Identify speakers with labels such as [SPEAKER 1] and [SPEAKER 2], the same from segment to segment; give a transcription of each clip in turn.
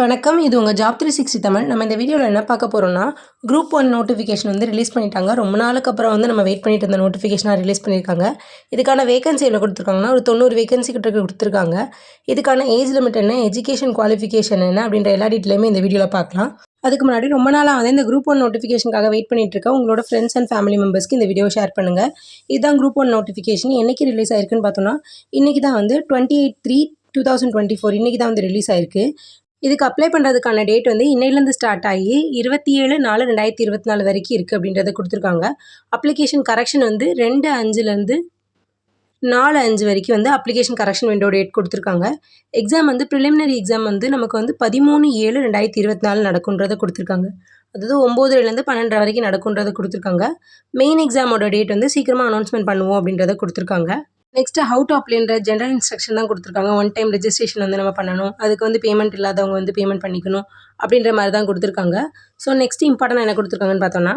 [SPEAKER 1] வணக்கம் இது உங்கள் ஜாப் த்ரீ சிக்ஸ்டி தமிழ். நம்ம இந்த வீடியோவில் என்ன பார்க்க போகிறோம்னா குரூப் ஒன் நோட்டிஃபிகேஷன் வந்து ரிலீஸ் பண்ணிட்டாங்க. ரொம்ப நாளுக்கு அப்புறம் வந்து நம்ம வெயிட் பண்ணிட்டு இருந்த நோட்டிஃபிகேஷனாக ரிலீஸ் பண்ணியிருக்காங்க இதுக்கான வேகன்சி எவ்வளோ கொடுத்துருக்காங்கன்னா ஒரு தொண்ணூறு வேகன்சி கிட்ட கொடுத்துருக்காங்க. இதுக்கான ஏஜ் லிமிட் என்ன எஜுகேஷன் குவாலிஃபிகேஷன் என்ன அப்படின்ற எல்லா டீட்டெயிலுமே இந்த வீடியோவில் பார்க்கலாம். அதுக்கு முன்னாடி ரொம்ப நாளாக வந்து இந்த குரூப் ஒன் நோட்டிஃபிகேஷனுக்காக வெயிட் பண்ணிட்டு இருக்க உங்களோட ஃப்ரெண்ட்ஸ் அண்ட் ஃபேமிலி மெம்பர்ஸ்க்கு இந்த வீடியோ ஷேர் பண்ணுங்கள் இதுதான் குரூப் ஒன் நோட்டிஃபிகேஷன் என்றைக்கு ரிலீஸ் ஆயிருக்குன்னு பார்த்தோம்னா இன்றைக்கி தான் வந்து twenty eight three two thousand twenty four இன்றைக்கி தான் வந்து ரிலீஸ் ஆயிருக்கு. இதுக்கு அப்ளை பண்ணுறதுக்கான டேட் வந்து இன்னையிலேருந்து ஸ்டார்ட் ஆகி இருபத்தி ஏழு நாலு ரெண்டாயிரத்தி இருபத்தி நாலு வரைக்கும் இருக்குது அப்படின்றத கொடுத்துருக்காங்க. அப்ளிகேஷன் கரெக்ஷன் வந்து ரெண்டு அஞ்சுலேருந்து நாலு அஞ்சு வரைக்கும் வந்து அப்ளிகேஷன் கரெக்ஷன் விண்டோ டேட் கொடுத்துருக்காங்க. எக்ஸாம் வந்து ப்ரிலிமினரி எக்ஸாம் வந்து நமக்கு வந்து பதிமூணு ஏழு ரெண்டாயிரத்தி இருபத்தி நாலு நடக்குன்றதை கொடுத்துருக்காங்க. அதாவது ஒம்போதுலேருந்து பன்னெண்டரை வரைக்கும் நடக்குன்றதை கொடுத்துருக்காங்க. மெயின் எக்ஸாமோட டேட் வந்து சீக்கிரமாக அனௌன்ஸ்மெண்ட் பண்ணுவோம் அப்படின்றத கொடுத்துருக்காங்க. நெக்ஸ்ட் ஹவு டு அப்ளைன்ற ஜென்ரல் இன்ஸ்ட்ரக்ஷன் தான் கொடுத்துருக்காங்க. ஒன் டைம் ரெஜிஸ்ட்ரேஷன் வந்து நம்ம பண்ணணும். அதுக்கு வந்து பேமெண்ட் இல்லாதவங்க வந்து பேமெண்ட் பண்ணிக்கணும் அப்படின்ற மாதிரி தான் கொடுத்துருக்காங்க. ஸோ நெக்ஸ்ட் இம்பார்ட்டன்ட் என்ன கொடுத்துருக்காங்கன்னு பார்த்தோன்னா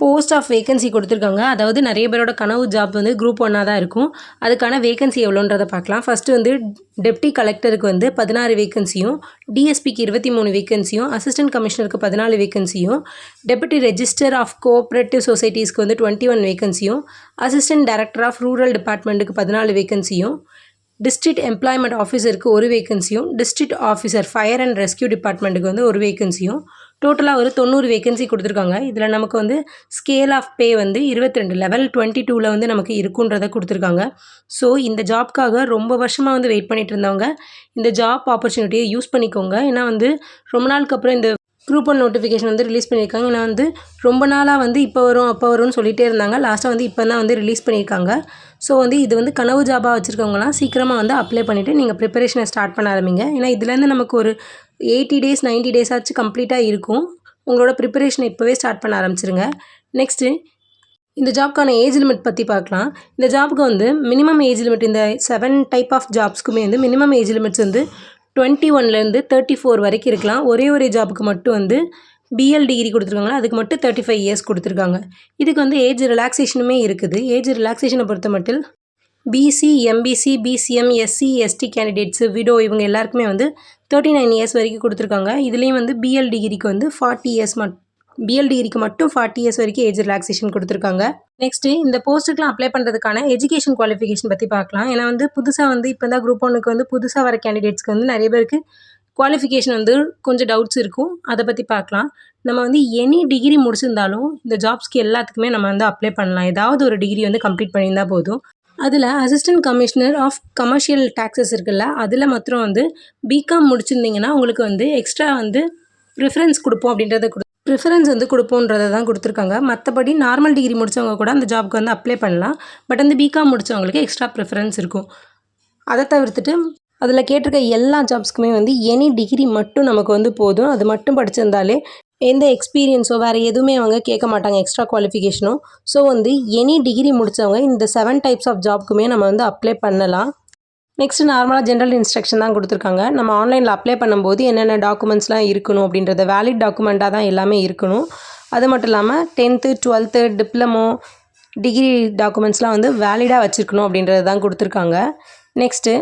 [SPEAKER 1] போஸ்ட் ஆஃப் வேகன்சி கொடுத்துருக்காங்க. அதாவது நிறைய பேரோட கனவு ஜாப் வந்து குரூப் ஒன்னாக தான் இருக்கும். அதுக்கான வேகன்சி எவ்வளோன்றதை பார்க்கலாம். ஃபஸ்ட்டு வந்து டெப்டி கலெக்டருக்கு வந்து பதினாறு வேகன்சியும் டிஎஸ்பிக்கு இருபத்தி மூணு வேகன்சியும் அசிஸ்டன்ட் கமிஷனருக்கு பதினாலு வேகன்சியும் டெபுட்டி ரெஜிஸ்டர் ஆஃப் கோஆப்ரேட்டிவ் சொசைட்டிஸ்க்கு வந்து டுவெண்ட்டி ஒன் வேகன்சியும் அசிஸ்டன்ட் டைரக்டர் ஆஃப் ரூரல் டிபார்ட்மெண்ட்டுக்கு பதினாலு வேகன்சியும் டிஸ்ட்ரிக்ட் எம்ப்ளாய்மெண்ட் ஆஃபீஸருக்கு ஒரு வேகன்சியும் district officer fire and rescue டிபார்ட்மெண்ட்டுக்கு வந்து ஒரு வேகன்சியும் டோட்டலாக ஒரு தொண்ணூறு வேகன்சி கொடுத்துருக்காங்க. இதில் நமக்கு வந்து ஸ்கேல் ஆஃப் பே வந்து இருபத்தி ரெண்டு லெவல் டுவெண்ட்டி டூவில் வந்து நமக்கு இருக்குன்றதை கொடுத்துருக்காங்க. ஸோ இந்த ஜாப்க்காக ரொம்ப வருஷமாக வந்து வெயிட் பண்ணிட்டு இருந்தவங்க இந்த ஜாப் ஆப்பர்ச்சுனிட்டியை யூஸ் பண்ணிக்கோங்க. ஏன்னா வந்து ரொம்ப நாளுக்கு அப்புறம் இந்த குரூப் ஒன் நோட்டிஃபிகேஷன் வந்து ரிலீஸ் பண்ணியிருக்காங்க. ஏன்னா வந்து ரொம்ப நாளாக வந்து இப்போ வரும் அப்போ வரும்னு சொல்லிகிட்டே இருந்தாங்க. லாஸ்ட்டாக வந்து இப்போ தான் வந்து ரிலீஸ் பண்ணியிருக்காங்க. ஸோ வந்து இது வந்து கனவு ஜாபாக வச்சுருக்கவங்களாம் சீக்கிரமாக வந்து அப்ளை பண்ணிவிட்டு நீங்கள் ப்ரிப்பரேஷனை ஸ்டார்ட் பண்ண ஆரம்பிங்க. ஏன்னா இதுலேருந்து நமக்கு ஒரு எயிட்டி டேஸ் நைன்ட்டி டேஸ் ஆச்சு கம்ப்ளீட்டாக இருக்கும். உங்களோட ப்ரிப்பரேஷன் இப்போவே ஸ்டார்ட் பண்ண ஆரம்பிச்சிருங்க. நெக்ஸ்ட்டு இந்த ஜாப்க்கான ஏஜ் லிமிட் பற்றி பார்க்கலாம். இந்த ஜாபுக்கு வந்து மினிமம் ஏஜ் லிமிட் இந்த செவன் டைப் ஆஃப் ஜாப்ஸ்க்குமே வந்து மினிமம் ஏஜ் லிமிட்ஸ் வந்து டுவெண்ட்டி ஒன்லேருந்து தேர்ட்டி ஃபோர் வரைக்கும் இருக்கலாம். ஒரே ஒரே ஜாபுக்கு மட்டும் வந்து பிஎல் டிகிரி கொடுத்துருக்காங்களா? அதுக்கு மட்டும் தேர்ட்டி ஃபைவ் இயர்ஸ் கொடுத்துருக்காங்க. இதுக்கு வந்து ஏஜ் ரிலாக்ஸேஷனுமே இருக்குது. ஏஜ் ரிலாக்ஸேஷனை பொறுத்த மட்டும் BC MBC BCM SC ST candidates widow இவங்க எல்லாருக்குமே வந்து தேர்ட்டி நைன் இயர்ஸ் வரைக்கும் கொடுத்துருக்காங்க. இதுலேயும் வந்து பிஎல் டிகிரிக்கு வந்து ஃபார்ட்டி இயர்ஸ் மட் பிஎல் டிகிரிக்கு மட்டும் ஃபார்ட்டி இயர்ஸ் வரைக்கும் ஏஜ் ரிலாக்ஸேஷன் கொடுத்துருக்காங்க. நெக்ஸ்ட்டு இந்த போஸ்ட்டுக்கெலாம் அப்ளை பண்ணுறதுக்கான எஜுகேஷன் குவாலிஃபிகேஷன் பற்றி பார்க்கலாம். ஏன்னா வந்து புதுசாக வந்து இப்போ தான் குரூப் ஒன்றுக்கு வந்து புதுசாக வர கேண்டிடேட்ஸ்க்கு வந்து நிறைய பேருக்கு குவாலிஃபிகேஷன் வந்து கொஞ்சம் டவுட்ஸ் இருக்கும். அதை பற்றி பார்க்கலாம். நம்ம வந்து எனி டிகிரி முடிச்சிருந்தாலும் இந்த ஜாப்ஸ்க்கு எல்லாத்துக்குமே நம்ம வந்து அப்ளை பண்ணலாம். ஏதாவது ஒரு டிகிரி வந்து கம்ப்ளீட் பண்ணியிருந்தால் போதும். அதில் assistant commissioner of commercial taxes இருக்குல்ல அதில் மாத்திரம் வந்து பிகாம் முடிச்சிருந்தீங்கன்னா உங்களுக்கு வந்து எக்ஸ்ட்ரா வந்து ப்ரிஃபரன்ஸ் கொடுப்போம் அப்படின்றத கொடு ப்ரிஃபரன்ஸ் வந்து கொடுப்போன்றதை தான் கொடுத்துருக்காங்க. மற்றபடி நார்மல் டிகிரி முடித்தவங்க கூட அந்த ஜாப்க்கு வந்து அப்ளை பண்ணலாம். பட் வந்து பிகாம் முடித்தவங்களுக்கு எக்ஸ்ட்ரா ப்ரிஃபரன்ஸ் இருக்கும். அதை தவிர்த்துட்டு அதில் கேட்டிருக்க எல்லா ஜாப்ஸ்க்குமே வந்து எனி டிகிரி மட்டும் நமக்கு வந்து போதும். அது மட்டும் படிச்சிருந்தாலே எந்த எக்ஸ்பீரியன்ஸோ வேறு எதுவுமே அவங்க கேட்க மாட்டாங்க எக்ஸ்ட்ரா குவாலிஃபிகேஷனோ ஸோ வந்து எனி டிகிரி முடித்தவங்க இந்த செவன் டைப்ஸ் ஆஃப் ஜாப்க்குமே நம்ம வந்து அப்ளை பண்ணலாம். நெக்ஸ்ட் நார்மலாக ஜென்ரல் இன்ஸ்ட்ரக்ஷன் தான் கொடுத்துருக்காங்க. நம்ம ஆன்லைனில் அப்ளை பண்ணும்போது என்னென்ன டாக்குமெண்ட்ஸ்லாம் இருக்கணும் அப்படின்றத வேலிட் டாக்குமெண்ட்டாக தான் எல்லாமே இருக்கணும். அது மட்டும் இல்லாமல் டென்த்து டுவெல்த்து டிப்ளமோ டிகிரி டாக்குமெண்ட்ஸ்லாம் வந்து வேலிடாக வச்சுருக்கணும் அப்படின்றது தான் கொடுத்துருக்காங்க. நெக்ஸ்ட்டு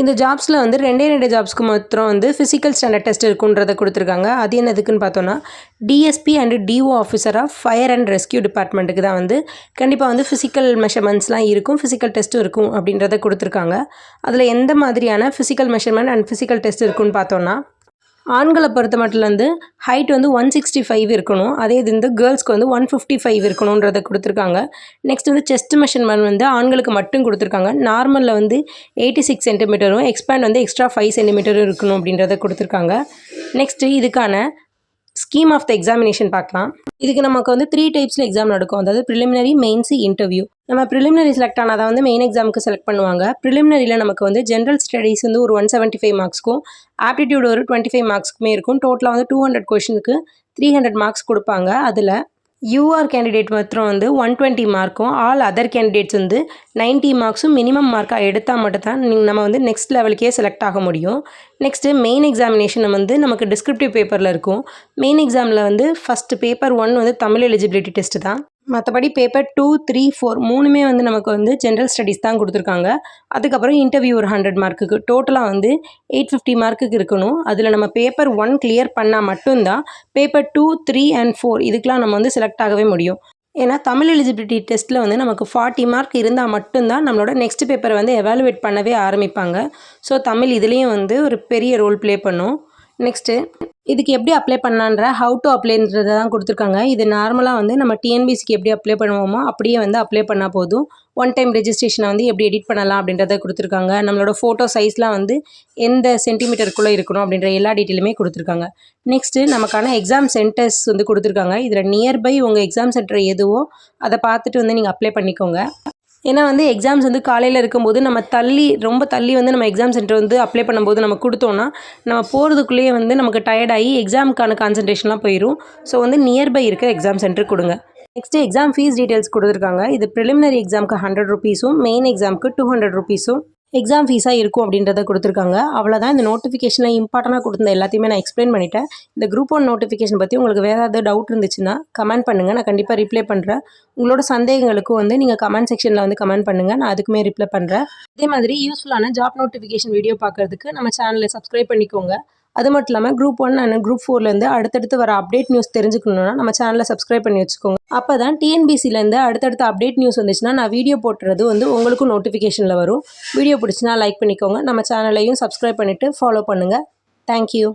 [SPEAKER 1] இந்த ஜாப்ஸில் வந்து ரெண்டே ரெண்டு ஜாப்ஸ்க்கு மாத்திரம் வந்து ஃபிசிக்கல் ஸ்டாண்டர்ட் டெஸ்ட் இருக்குன்றதை கொடுத்துருக்காங்க. அது என்னதுக்குன்னு பார்த்தோன்னா DSP and DO officer of fire and rescue டிபார்ட்மெண்ட்டுக்கு தான் வந்து கண்டிப்பாக வந்து ஃபிசிக்கல் மெஷர்மெண்ட்ஸ்லாம் இருக்கும் ஃபிசிக்கல் டெஸ்ட்டும் இருக்கும் அப்படின்றத கொடுத்துருக்காங்க. அதில் எந்த மாதிரியான physical measurement and physical test இருக்குன்னு பார்த்தோன்னா ஆண்களை பொறுத்த மட்டும்லேருந்து ஹைட் வந்து ஒன் சிக்ஸ்டி ஃபைவ் இருக்கணும். அதே இது வந்து கேர்ள்ஸ்க்கு வந்து ஒன் ஃபிஃப்டி ஃபைவ் இருக்கணுன்றதை கொடுத்துருக்காங்க. நெக்ஸ்ட் வந்து செஸ்ட் மெஷர்மெண்ட் வந்து ஆண்களுக்கு மட்டும் கொடுத்துருக்காங்க. நார்மலில் வந்து எயிட்டி சிக்ஸ் சென்டிமீட்டரும் எக்ஸ்பேண்ட் வந்து எக்ஸ்ட்ரா ஃபைவ் சென்டிமீட்டரும் இருக்கணும் அப்படின்றத கொடுத்துருக்காங்க. நெக்ஸ்ட்டு இதுக்கான ஸ்கீம் ஆஃப் த எக்ஸாமினேஷன் பார்க்கலாம். இதுக்கு நமக்கு வந்து த்ரீ டைப்ஸில் எக்ஸாம் நடக்கும். அதாவது ப்ரிலிமினரி மெயின்ஸு இன்டர்வியூ நம்ம ப்ரிலிமினரி செலக்ட் ஆனால் வந்து மெயின் எக்ஸாமுக்கு செலக்ட் பண்ணுவாங்க. ப்ரிலிமினரியில் நமக்கு வந்து ஜென்ரல் ஸ்டடீஸ் வந்து ஒரு ஒன் செவன்ட்டி ஃபைவ் மார்க்ஸ்க்கும் ஆப்டிடியூட் ஒரு டுவெண்ட்டி ஃபைவ் மார்க்ஸ்க்குமே இருக்கும். டோட்டலாக வந்து டூ ஹண்ட்ரட் கொஷனுக்கு த்ரீ ஹண்ட்ரட் மார்க்ஸ் கொடுப்பாங்க. அதில் யூஆர் கேண்டிடேட் மாத்திரம் வந்து ஒன் டுவெண்ட்டி மார்க்கும் ஆல் அதர் கேண்டிடேட்ஸ் வந்து நைன்ட்டி மார்க்ஸும் மினிமம் மார்க்காக எடுத்தால் மட்டும்தான் நீங்கள் நம்ம வந்து நெக்ஸ்ட் லெவலுக்கே செலக்ட் ஆக முடியும். நெக்ஸ்ட்டு மெயின் எக்ஸாமினேஷன் வந்து நமக்கு டிஸ்கிரிப்டிவ் பேப்பரில் இருக்கும். மெயின் எக்ஸாமில் வந்து ஃபஸ்ட்டு பேப்பர் ஒன் வந்து தமிழ் எலிஜிபிலிட்டி டெஸ்ட்டு தான். மற்றபடி பேப்பர் டூ த்ரீ ஃபோர் மூணுமே வந்து நமக்கு வந்து ஜென்ரல் ஸ்டடீஸ் தான் கொடுத்துருக்காங்க. அதுக்கப்புறம் இன்டர்வியூ ஒரு ஹண்ட்ரட் மார்க்குக்கு டோட்டலாக வந்து எயிட் ஃபிஃப்டி மார்க்குக்கு இருக்கணும். அதில் நம்ம பேப்பர் ஒன் கிளியர் பண்ணால் மட்டும்தான் paper two three and four இதுக்கெலாம் நம்ம வந்து செலக்ட் ஆகவே முடியும். ஏன்னா தமிழ் எலிஜிபிலிட்டி டெஸ்ட்டில் வந்து நமக்கு ஃபார்ட்டி மார்க் இருந்தால் மட்டும்தான் நம்மளோட நெக்ஸ்ட் பேப்பரை வந்து எவாலுவேட் பண்ணவே ஆரம்பிப்பாங்க. ஸோ தமிழ் இதுலேயும் வந்து ஒரு பெரிய ரோல் ப்ளே பண்ணும். நெக்ஸ்ட்டு இதுக்கு எப்படி அப்ளை பண்ணலான்ற ஹவு டு அப்ளைன்றதை தான் கொடுத்துருக்காங்க. இது நார்மலாக வந்து நம்ம டிஎன்பிசிக்கு எப்படி அப்ளை பண்ணுவோமோ அப்படியே வந்து அப்ளை பண்ணால் போதும். ஒன் டைம் ரெஜிஸ்ட்ரேஷனை வந்து எப்படி எடிட் பண்ணலாம் அப்படின்றத கொடுத்துருக்காங்க. நம்மளோட ஃபோட்டோ சைஸ்லாம் வந்து எந்த சென்டிமீட்டருக்குள்ளே இருக்கணும் அப்படின்ற எல்லா டீட்டெயிலுமே கொடுத்துருக்காங்க. நெக்ஸ்ட்டு நமக்கான எக்ஸாம் சென்டர்ஸ் வந்து கொடுத்துருக்காங்க. இதில் நியர்பை உங்கள் எக்ஸாம் சென்டர் எதுவோ அதை பார்த்துட்டு வந்து நீங்கள் அப்ளை பண்ணிக்கோங்க. ஏன்னா வந்து எக்ஸாம்ஸ் வந்து காலையில் இருக்கும்போது நம்ம தள்ளி ரொம்ப தள்ளி வந்து நம்ம எக்ஸாம் சென்டர் வந்து அப்ளை பண்ணும்போது நம்ம கொடுத்தோன்னா நம்ம போகிறதுக்குள்ளேயே வந்து நமக்கு டயர்டாகி எக்ஸாமுக்கான கான்சன்ட்ரேஷன்லாம் போயிடும் ஸோ வந்து நியர்பை இருக்க எக்ஸாம் சென்டர் கொடுங்க. நெக்ஸ்ட்டு எக்ஸாம் ஃபீஸ் டீட்டெயில்ஸ் கொடுத்துருக்காங்க. இது ப்ரிலிமினரி எக்ஸாமுக்கு ஹண்ட்ரட் ருபீஸும் மெயின் எக்ஸாமுக்கு டூ ஹண்ட்ரட் ருபீஸும் எக்ஸாம் ஃபீஸாக இருக்கும் அப்படின்றத கொடுத்துருக்காங்க. அவ்வளோதான் இந்த நோட்டிஃபிகேஷனில் இம்பார்ட்டனாக கொடுத்துருந்த எல்லாத்தையுமே நான் எக்ஸ்பிளைன் பண்ணிட்டேன். இந்த குரூப் ஒன் நோட்டிஃபிகேஷன் பற்றி உங்களுக்கு வேறு ஏதாவது டவுட் இருந்துச்சுன்னா கமெண்ட் பண்ணுங்கள் நான் கண்டிப்பாக ரிப்ளை பண்ணுறேன் உங்களோட சந்தேகங்களுக்கும் வந்து நீங்கள் கமெண்ட் செக்ஷனில் வந்து கமெண்ட் பண்ணுங்கள் நான் அதுக்குமே ரிப்ளை பண்ணுறேன் அதே மாதிரி யூஸ்ஃபுல்லான ஜாப் நோட்டிஃபிகேஷன் வீடியோ பார்க்குறதுக்கு நம்ம சேனலை சப்ஸ்கிரைப் பண்ணிக்கோங்க. அது மட்டும் இல்லாமல் குரூப் ஒன் அண்ட் குரூப் ஃபோர்லேருந்து அடுத்தடுத்து வர அப்டேட் நியூஸ் தெரிஞ்சுக்கணுன்னா நம்ம சேனலை சப்ஸ்கிரைப் பண்ணி வச்சுக்கோங்க. அப்போ தான் டிஎன்பிசிலேருந்து அடுத்தடுத்த அப்டேட் நியூஸ் வந்துச்சுன்னா நான் வீடியோ போட்டுறது வந்து உங்களுக்கும் நோட்டிஃபிகேஷனில் வரும். வீடியோ பிடிச்சினா லைக் பண்ணிக்கோங்க. நம்ம சேனலையும் சப்ஸ்கிரைப் பண்ணிவிட்டு ஃபாலோ பண்ணுங்கள் தேங்க்யூ